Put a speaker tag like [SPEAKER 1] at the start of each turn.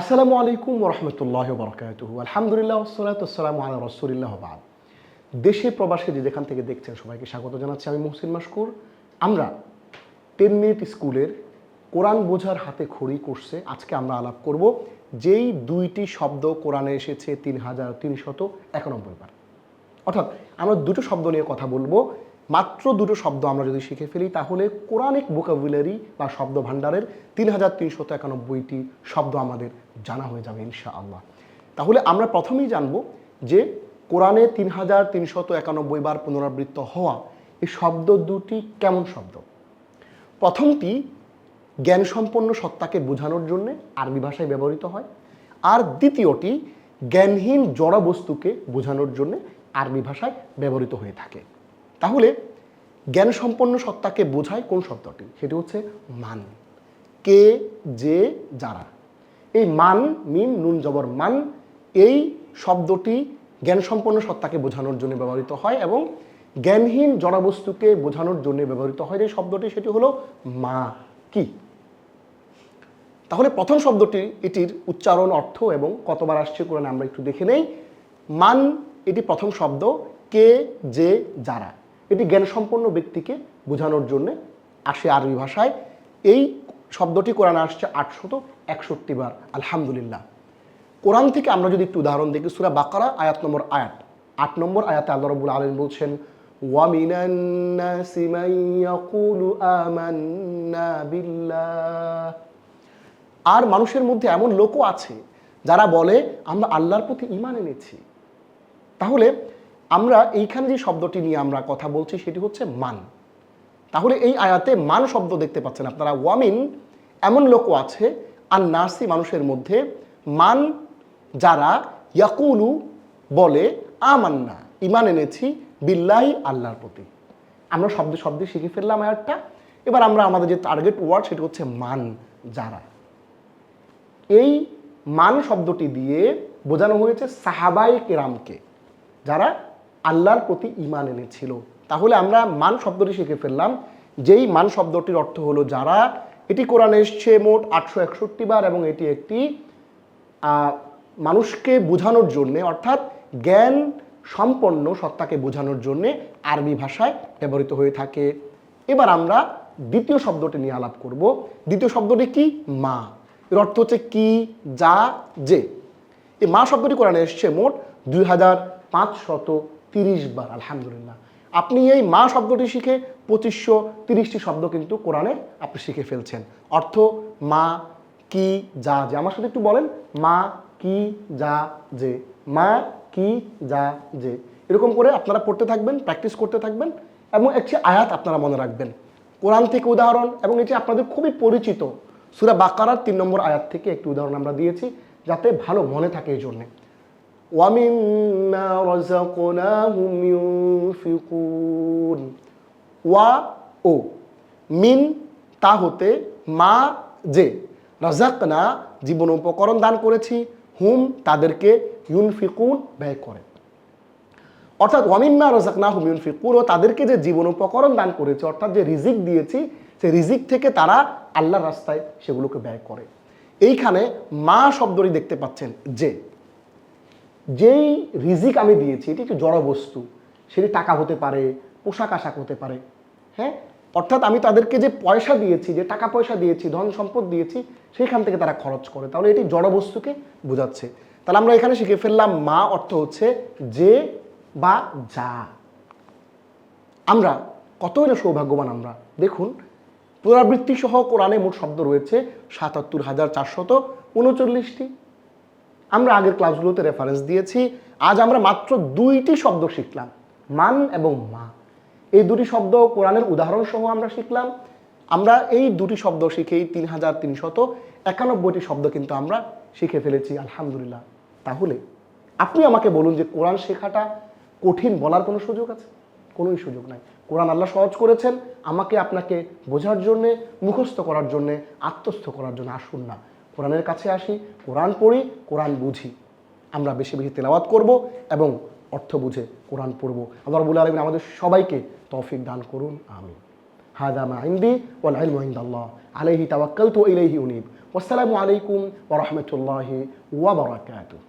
[SPEAKER 1] আসসালামু আলাইকুম রহমতুল্লাহ বরকাতুহু। আলহামদুলিল্লাহ সালাতাম আলা রসুলিল্লাহ বাদ। দেশে প্রবাসে যে যেখান থেকে দেখছেন, সবাইকে স্বাগত জানাচ্ছি। আমি মুহসিন মাসকুর আমরা টেন মিনিট স্কুলের কোরআন বোঝার হাতে খড়ি করছে। আজকে আমরা আলাপ করব যেই দুইটি শব্দ কোরআনে এসেছে তিন হাজার তিনশত একানব্বই বার অর্থাৎ আমরা দুটো শব্দ নিয়ে কথা বলব। মাত্র দুটো শব্দ আমরা যদি শিখে ফেলি, তাহলে কোরআনিক ভোকাবুলারি বা শব্দ ভাণ্ডারের তিন হাজার তিনশত একানব্বইটি শব্দ আমাদের জানা হয়ে যাবে ইনশা আল্লাহ তাহলে আমরা প্রথমেই জানব যে কোরআনে তিন হাজার তিনশত একানব্বই বার পুনরাবৃত্ত হওয়া এই শব্দ দুটি কেমন শব্দ? প্রথমটি, জ্ঞানসম্পন্ন সত্তাকে বোঝানোর জন্য আরবি ভাষায় ব্যবহৃত হয়। আর দ্বিতীয়টি, জ্ঞানহীন জড় বস্তুকে বোঝানোর জন্য আরবি ভাষায় ব্যবহৃত হয়ে থাকে। তাহলে জ্ঞানসম্পন্ন সত্তাকে বোঝায় কোন শব্দটি সেটি হচ্ছে মান। কে, যে, যারা। এই মান, মিম, নুন, জবর, মান, এই শব্দটি জ্ঞানসম্পন্ন সত্তাকে বোঝানোর জন্য ব্যবহৃত হয় এবং জ্ঞানহীন জড়বস্তুকে বোঝানোর জন্য ব্যবহৃত হয় যে শব্দটি, সেটি হলো মা, কি? তাহলে প্রথম শব্দটি, এটির উচ্চারণ অর্থ এবং কতবার আসছে কোরআনে আমরা একটু দেখে নেই। মান, এটি প্রথম শব্দ। কে, যে, যারা। এটি জ্ঞানসম্পন্ন ব্যক্তিকে বোঝানোর জন্য আসে আরবি ভাষায় এই শব্দটি কোরআনে আসছে আটশত একষট্টি বার আলহামদুলিল্লাহ কোরআন থেকে আমরা যদি একটু উদাহরণ দেখি সুরা বাকারা আয়াত নম্বর আয়াত আট নম্বর আয়াতে আল্লাহ রবুল আলম বলছেন وَمِنَ النَّاسِ مَن يَقُولُ آمَنَّا بِاللَّهِ আর মানুষের মধ্যে এমন লোকও আছে যারা বলে আমরা আল্লাহর প্রতি ইমান এনেছি তাহলে আমরা এইখানে যে শব্দটি নিয়ে আমরা কথা বলছি সেটি হচ্ছে মান। তাহলে এই আয়াতে মান শব্দ দেখতে পাচ্ছেন আপনারা। ওয়ামিন এমন লোকও আছে আর নাসি মানুষের মধ্যে। মান যারা ইয়াকুলু বলে, আমান্না ইমান এনেছি বিল্লাহি আল্লাহর প্রতি। আমরা শব্দ শব্দে শিখে ফেললাম আয়াতটা। এবার আমরা আমাদের যে টার্গেট ওয়ার্ড সেটি হচ্ছে মান যারা। এই মান শব্দটি দিয়ে বোঝানো হয়েছে সাহাবাই কেরামকে, যারা আল্লাহর প্রতি ইমান এনেছিল। তাহলে আমরা মান শব্দটি শিখে ফেললাম। যেই মান শব্দটির অর্থ হলো যারা, এটি কোরআনে এসছে মোট আটশো একষট্টি বার এবং এটি একটি মানুষকে বোঝানোর জন্যে, অর্থাৎ জ্ঞান সম্পন্ন সত্তাকে বোঝানোর জন্যে আরবি ভাষায় ব্যবহৃত হয়ে থাকে। এবার আমরা দ্বিতীয় শব্দটি নিয়ে আলাপ করব। দ্বিতীয় শব্দটি কি? মা। এর অর্থ হচ্ছে কি, যা, যে। এই মা শব্দটি কোরআনে এসছে মোট দুই হাজার পাঁচশত তিরিশ বার, আলহামদুলিল্লাহ। আপনি এই মা শব্দটি শিখে পঁচিশশো তিরিশটি শব্দ কিন্তু কোরআনে আপনি শিখে ফেলছেন। অর্থ, মা, কি, যা, যে। আমার সাথে একটু বলেন, মা, কি, যা, যে। মা, কি, যা, যে। এরকম করে আপনারা পড়তে থাকবেন, প্র্যাকটিস করতে থাকবেন এবং একটি আয়াত আপনারা মনে রাখবেন। কোরআন থেকে উদাহরণ এবং এটি আপনাদের খুবই পরিচিত। সুরা বাকারার তিন নম্বর আয়াত থেকে একটি উদাহরণ আমরা দিয়েছি, যাতে ভালো মনে থাকে এই জন্যে। ওয়ামিম্মা রাযাকনাহুম ইউনফিকুন ওয়া ও, মিন তা হতে মা যে রাজাকনা জীবন উপকরণ দান করেছি, হুম তাদেরকে ইউনফিকুন ব্যয় করে। অর্থাৎ ওয়ামিম্মা রাজাকনা হুম ইউনফিকুন ও তাদেরকে যে জীবন উপকরণ দান করেছে, অর্থাৎ যে রিজিক দিয়েছি, সেই রিজিক থেকে তারা আল্লাহর রাস্তায় সেগুলোকে ব্যয় করে। এইখানে মা শব্দটি দেখতে পাচ্ছেন যে যেই রিজিক আমি দিয়েছি, এটি একটি জড় বস্তু, সেটি টাকা হতে পারে, পোশাক আশাক হতে পারে হ্যাঁ? অর্থাৎ আমি তাদেরকে যে পয়সা দিয়েছি, যে টাকা পয়সা দিয়েছি, ধন সম্পদ দিয়েছি, সেইখান থেকে তারা খরচ করে। তাহলে এটি জড় বস্তুকে বোঝাচ্ছে। তাহলে আমরা এখানে শিখে ফেললাম মা অর্থ হচ্ছে যে বা যা। আমরা কতই না সৌভাগ্যবান আমরা। দেখুন, পুনরাবৃত্তি সহ কোরআনে মোট শব্দ রয়েছে সাতাত্তর হাজার চারশত উনচল্লিশটি। আমরা আগের ক্লাসগুলোতে রেফারেন্স দিয়েছি। আজ আমরা মাত্র দুইটি শব্দ শিখলাম, মান এবং মা। এই দুটি শব্দ কোরআনের উদাহরণ সহ আমরা শিখলাম। আমরা এই দুটি শব্দ শিখেই তিন হাজার তিনশত একানব্বইটি শব্দ কিন্তু আমরা শিখে ফেলেছি, আলহামদুলিল্লাহ। তাহলে আপনি আমাকে বলুন যে কোরআন শেখাটা কঠিন বলার কোনো সুযোগ আছে? কোনোই সুযোগ নাই। কোরআন আল্লাহ সহজ করেছেন, আমাকে আপনাকে বোঝার জন্যে, মুখস্থ করার জন্যে, আত্মস্থ করার জন্য। আসুন না। কোরআনের কাছে আসি, কোরআন পড়ি, কোরআন বুঝি। আমরা বেশি বেশি তেলাওয়াত করব এবং অর্থ বুঝে কোরআন পড়ব। আল্লাহ রবুল আলমিন আমাদের সবাইকে তৌফিক দান করুন আমি হাদা মা ইন্দি ওয়াল ইলমু আলহি আলাইহি তাওয়াক্কালতু ওয়া ইলাইহি উনিব। আসসালামু আলাইকুম ওরহমতুল্লাহি ওয়াবারাকাতুহ